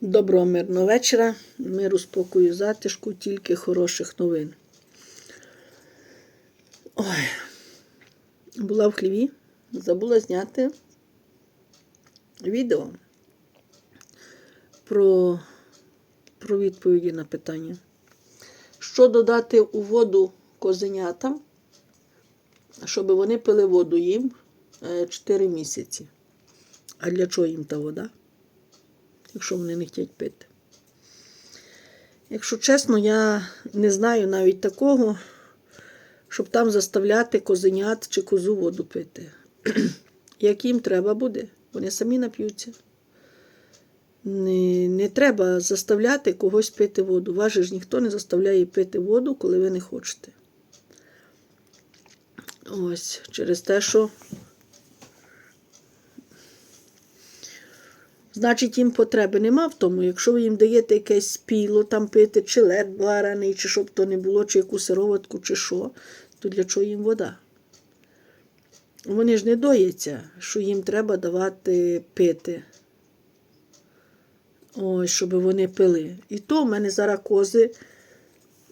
Доброго мирного вечора. Миру, спокою, затишку, тільки хороших новин. Ой. Була в хліві, забула зняти відео про, про відповіді на питання. Що додати у воду козенятам, щоб вони пили воду їм 4 місяці. А для чого їм та вода? Якщо вони не хочуть пити. Якщо чесно, я не знаю навіть такого, щоб там заставляти козенят чи козу воду пити. Як їм треба буде, вони самі нап'ються. Не, не треба заставляти когось пити воду. Вас же ж ніхто не заставляє пити воду, коли ви не хочете. Ось, через те, що Значить, їм потреби нема в тому, якщо ви їм даєте якесь піло там пити, чи лед варений, чи щоб то не було, чи яку сироватку, чи що, то для чого їм вода? Вони ж не дояться, що їм треба давати пити. Ось, щоб вони пили. І то в мене зараз кози.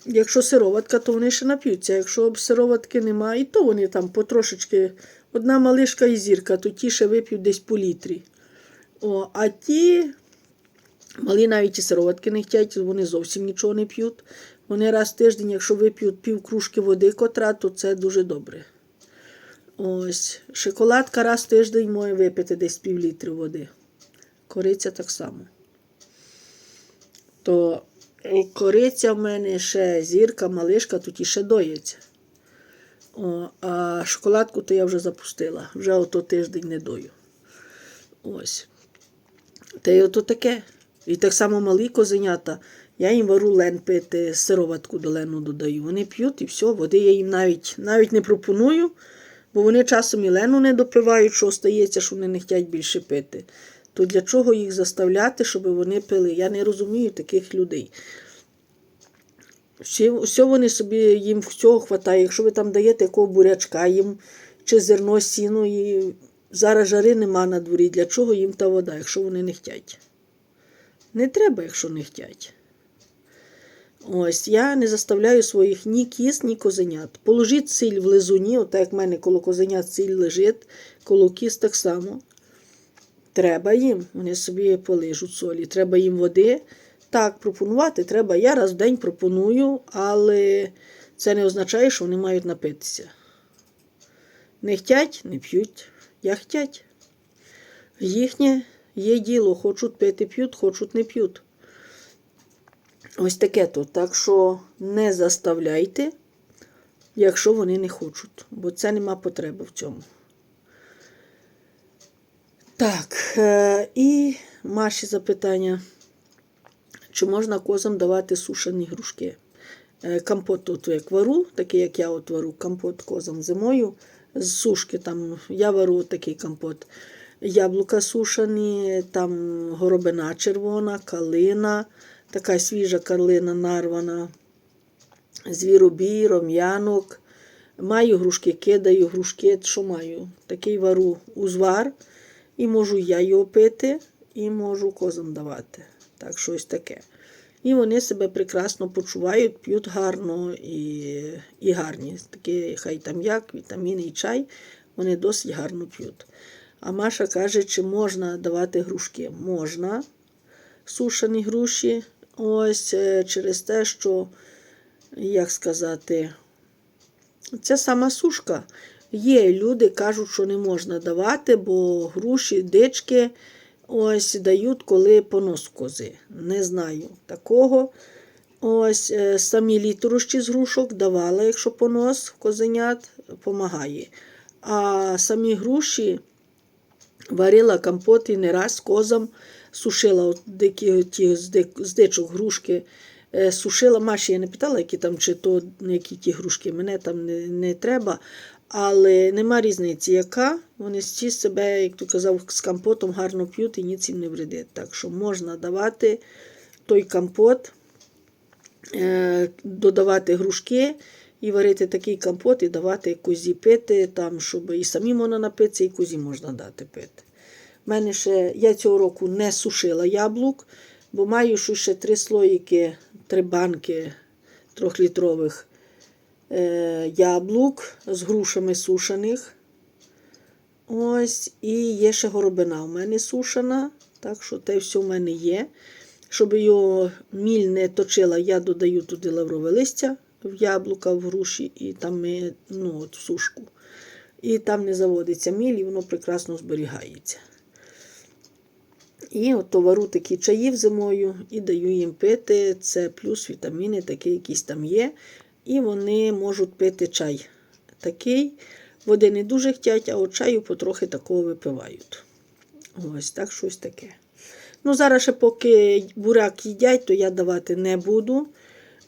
Якщо сироватка, то вони ще нап'ються. Якщо сироватки немає, і то вони там потрошечки, одна малишка і зірка, то ті ще вип'ють десь по літрі. О, А ті малі навіть і сироватки не хочуть, вони зовсім нічого не п'ють. Вони раз в тиждень, якщо вип'ють пів кружки води котра, то це дуже добре. Ось, Шоколадка раз в тиждень може випити десь пів літри води. Кориця так само. То кориця в мене ще зірка, малишка, тут ще доїться. О, А шоколадку то я вже запустила. Вже ото тиждень не дою. Ось. Та й ото таке. І так само малі козенята. Я їм вару лен пити, сироватку до лену додаю. Вони п'ють і все, води я їм навіть навіть не пропоную, бо вони часом і лену не допивають, що стається, що вони не хочуть більше пити. То для чого їх заставляти, щоб вони пили? Я не розумію таких людей. Все, все вони собі їм всього хватає. Якщо ви там даєте якого бурячка їм чи зерно сіну, і зараз жари нема на дворі. Для чого їм та вода, якщо вони не хочуть? Не треба, якщо не хочуть. Ось, я не заставляю своїх ні кіз, ні козенят. Положіть сіль в лизуні, отак як в мене коло козенят сіль лежить, коло кіз так само. Треба їм, вони собі полижуть солі. Треба їм води. Так, пропонувати треба. Я раз в день пропоную, але це не означає, що вони мають напитися. Не хтять, не п'ють. Я хтять. Їхнє є діло, хочуть пити, п'ють, хочуть не п'ють. Ось таке то. Так що не заставляйте, якщо вони не хочуть, бо це нема потреби в цьому. Так, е, і Маші запитання. Чи можна козам давати сушені грушки? Е, Компот от як вару, такий, як я от вару, компот козам зимою. З сушки там я вару такий компот. Яблука сушені, там горобина червона, калина, така свіжа калина нарвана, звіробій, ром'янок. Маю грушки, кидаю грушки, що маю? Такий вару узвар. І можу я його пити, і можу козам давати. Так, щось таке. І вони себе прекрасно почувають, п'ють гарно і і гарні. Такі, хай там як, вітаміни і чай, вони досить гарно п'ють. А Маша каже, чи можна давати грушки? Можна сушені груші. Ось е, через те, що, як сказати, це сама сушка. Є люди, кажуть, що не можна давати, бо груші, дички ось дають, коли понос кози. Не знаю такого. Ось е, самі літрощі з грушок давала, якщо понос козенят, допомагає. А самі груші варила компот і не раз козам сушила от дикі, ті, з дичок грушки. Е, сушила Маші, я не питала, які там, чи то які ті грушки, мене там не, не треба. Але нема різниці, яка. Вони всі себе, як ти казав, з компотом гарно п'ють і ніц їм не вредить. Так що можна давати той компот, е, додавати грушки і варити такий компот, і давати козі пити, там, щоб і самі можна напитися, і козі можна дати пити. мене ще, Я цього року не сушила яблук, Бо маю ще три слоїки, три банки трьохлітрових яблук з грушами сушених. Ось, і є ще горобина у мене сушена, так що те все в мене є. Щоб його міль не точила, я додаю туди лаврове листя в яблука, в груші, і там ми, ну, от, в сушку. І там не заводиться міль, і воно прекрасно зберігається. І от вару такі чаїв зимою і даю їм пити. Це плюс вітаміни, такі якісь там є. І вони можуть пити чай такий. Води не дуже хтять, а от чаю потрохи такого випивають. Ось так щось таке. Ну, зараз ще поки буряк їдять, то я давати не буду.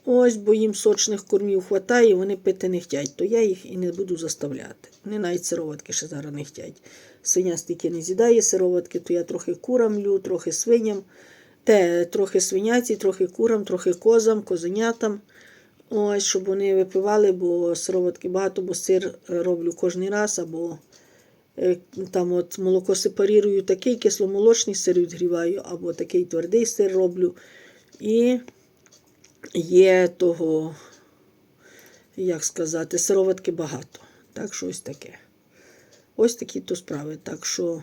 Ось, бо їм сочних кормів хватає, вони пити не хтять, то я їх і не буду заставляти. Вони навіть сироватки ще зараз не хтять. Свиня стільки не з'їдає сироватки, то я трохи курам лю, трохи свиням, те, трохи свиняці, трохи курам, трохи козам, козенятам. Ось, щоб вони випивали, бо сироватки багато, бо сир роблю кожен раз, або е, там от молоко сепарірую, такий кисломолочний сир відгріваю, або такий твердий сир роблю. І є того, як сказати, сироватки багато. Так що ось таке. Ось такі то справи. Так що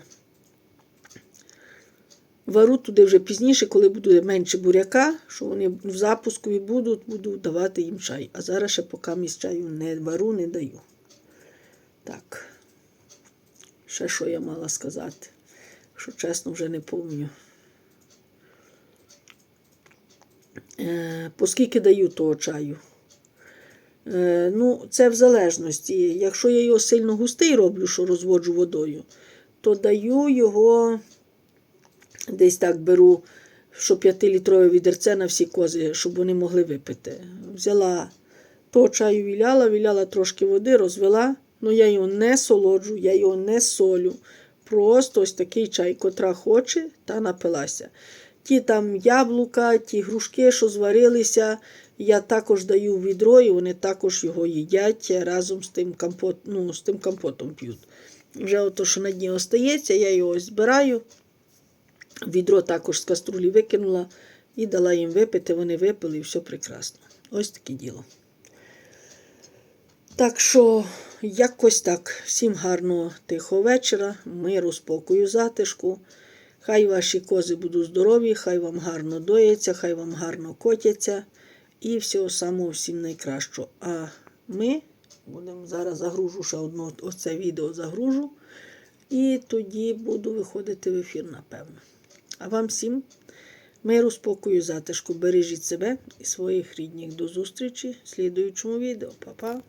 вару туди вже пізніше, коли буде менше буряка, що вони в запуску і будуть, буду давати їм чай. А зараз ще поки місь чаю не вару, не даю. Так. Ще що я мала сказати? Що чесно, вже не пам'ятаю. Е, Поскільки даю того чаю? Е, Ну, це в залежності. Якщо я його сильно густий роблю, що розводжу водою, то даю його десь так беру, що 5-літрове відерце на всі кози, щоб вони могли випити. Взяла того чаю віляла, віляла трошки води, розвела. Ну, я його не солоджу, я його не солю. Просто ось такий чай, котра хоче, та напилася. Ті там яблука, ті грушки, що зварилися, я також даю відро, і вони також його їдять разом з тим, компот, ну, з тим компотом п'ють. Вже ото, що на дні остається, я його збираю. Відро також з каструлі викинула і дала їм випити, вони випили і все прекрасно. Ось таке діло. Так що, якось так. Всім гарного тихого вечора, миру, спокою, затишку. Хай ваші кози будуть здорові, хай вам гарно доїться, хай вам гарно котяться. І всього самого всім найкращого. А ми будемо зараз загружу ще одне оце відео загружу. І тоді буду виходити в ефір, напевно. А вам всім миру, спокою, затишку. Бережіть себе і своїх рідних. До зустрічі в слідуючому відео. Па-па!